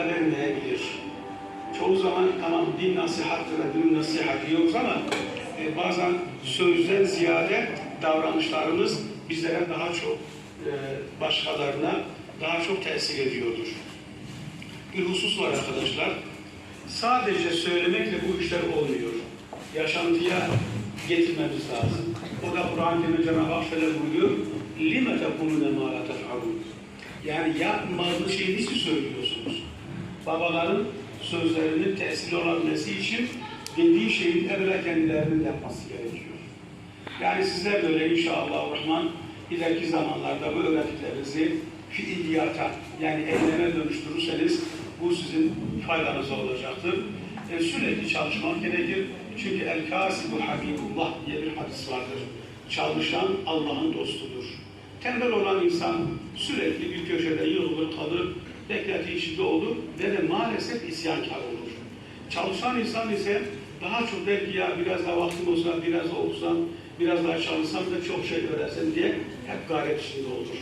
fayda vermeyebilir. Çoğu zaman tamam din nasihattır ve din nasihat diyoruz ama e, bazen sözden ziyade davranışlarımız bizlere daha çok e, başkalarına daha çok tesir ediyordur. Bir husus var arkadaşlar. Sadece söylemekle bu işler olmuyor. Yaşantıya getirmemiz lazım. O da Kur'an-ı Kerim'de Cenab-ı Hak şöyle buyuruyor. لِمَ تَقُولُونَ مَا لَا تَفْعَلُونَ Yani yapmadığınız şeyi niçin söylüyorsunuz? Babaların sözlerinin tesir olabilmesi için dediği şeyin evvela kendilerinin yapması gerekiyor. Yani sizler de öyle inşallah Rahman ileriki zamanlarda bu öğrendiklerinizi fiiliyata yani eyleme dönüştürürseniz bu sizin faydanıza olacaktır. E, sürekli çalışmak gerekir. Çünkü el kasibu habibullah diye bir hadis vardır. Çalışan Allah'ın dostudur. Tembel olan insan sürekli bir köşede yığılır kalır, beklenti içinde olur ve de maalesef isyankar olur. Çalışan insan ise daha çok belki ya biraz daha vaktim olsa, biraz da okusam, biraz daha çalışsam da çok şey öğrensem diye hep gayret içinde olur.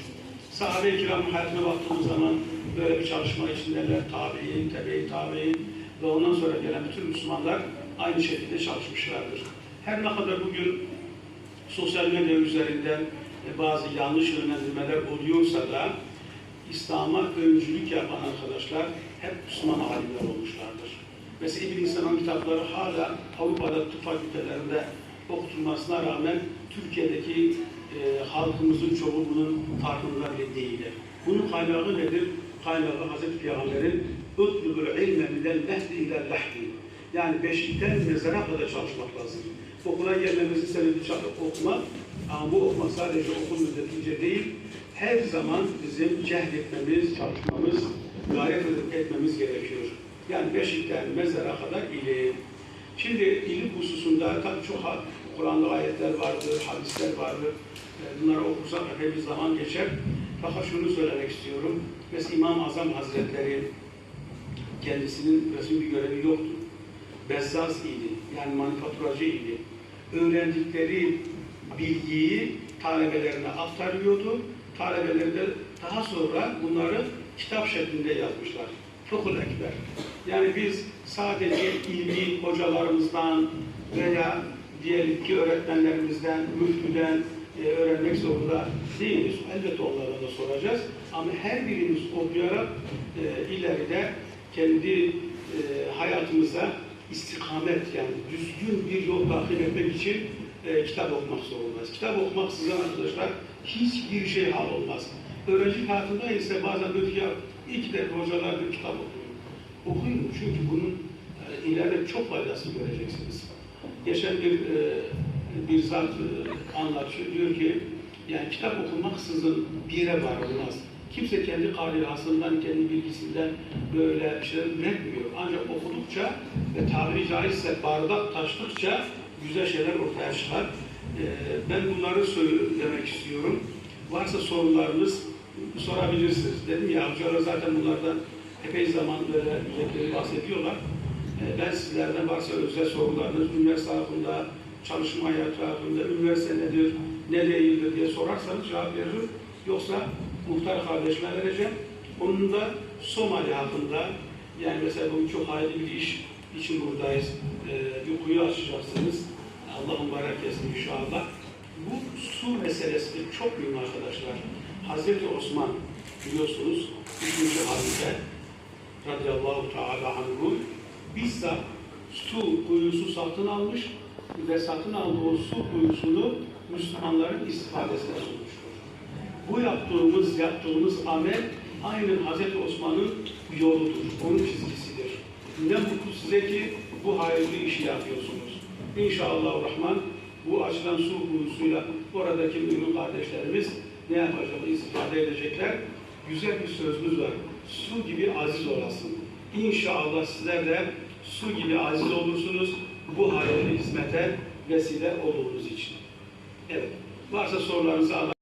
Sahabe-i kiramın hayatına baktığımız zaman böyle bir çalışma içindeler. Tabi'in, tebe-i tabi'in ve ondan sonra gelen bütün Müslümanlar aynı şekilde çalışmışlardır. Her ne kadar bugün sosyal medya üzerinden bazı yanlış yönlendirmeler oluyorsa da İslam'a öncülük yapan arkadaşlar hep Müslüman alimler olmuşlardır. Mesela İbn İslam'ın kitapları hala Avrupa'da tıp fakültelerinde okutulmasına rağmen Türkiye'deki e, halkımızın çoğu bunun farkında bile değil. Bunun kaynağı nedir? Kaynağı Hazreti Peygamber'in اُطْلُبُ ilme minel mehdi ile lehdi. Yani beşikten mezara kadar çalışmak lazım. Okula gelmemizin sebebi çalışıp okumak. Ama bu okuma sadece okul müddetince değil, her zaman bizim cehdetmemiz, çalışmamız, gayret etmemiz gerekiyor. Yani beşikten mezara kadar ilim. Şimdi ilim hususunda tabii çok Kur'an'da ayetler vardır, hadisler vardır. E, Bunları okursak epey bir zaman geçer. Fakat şunu söylemek istiyorum. Mesela İmam-ı Azam Hazretleri kendisinin resmi bir görevi yoktu. Bezzaz idi, yani manifaturacı idi. Öğrendikleri bilgiyi talebelerine aktarıyordu. Talebeleri de daha sonra bunları kitap şeklinde yazmışlar. Fıkhul Ekber. Yani biz sadece ilmi hocalarımızdan veya diyelim ki öğretmenlerimizden, müftüden e, öğrenmek zorunda değiliz. Elbette onlara da soracağız. Ama her birimiz okuyarak e, ileride kendi e, hayatımıza istikamet yani düzgün bir yol takip etmek için e, kitap okumak zorundayız. Kitap okumaksızın arkadaşlar hiçbir şey hal olmaz. Öğrenci hayatında ise bazen diyor ki ya iki de hocalar bir kitap okuyun. Okuyun çünkü bunun e, ileride çok faydasını göreceksiniz. Geçen bir e, bir zat e, anlatıyor diyor ki yani kitap okumaksızın bir yere varılmaz. Kimse kendi kabilhasından, kendi bilgisinden böyle şeyler üretmiyor. Ancak okudukça ve tabiri caizse bardak taştıkça güzel şeyler ortaya çıkar. Ee, ben bunları söylemek istiyorum. Varsa sorularınız sorabilirsiniz. Dedim ya hocalar zaten bunlardan epey zaman böyle özellikleri bahsediyorlar. Ee, ben sizlerden varsa özel sorularınız, üniversite hakkında, çalışma hayatı hakkında, üniversite nedir, ne değildir diye sorarsanız cevap veririm. Yoksa muhtar kardeşime vereceğim. Onun da Somali hakkında, yani mesela bu çok hayırlı bir iş için buradayız. Ee, bir kuyu açacaksınız. Allah mübarek etsin inşallah. Bu su meselesi çok mühim arkadaşlar. Hazreti Osman biliyorsunuz 3. halife radıyallahu teala anhu bizzat su kuyusu satın almış ve satın aldığı su kuyusunu Müslümanların istifadesine sunmuştur. Bu yaptığımız, yaptığımız amel aynen Hazreti Osman'ın yoludur, onun çizgisidir. Ne mutlu size ki bu hayırlı işi yapıyorsunuz. İnşallah Rahman bu açılan su kuyusuyla oradaki mümin kardeşlerimiz ne yapacak, istifade edecekler. Güzel bir sözümüz var. Su gibi aziz olasın. İnşallah sizler de su gibi aziz olursunuz bu hayırlı hizmete vesile olduğunuz için. Evet. Varsa sorularınızı Allah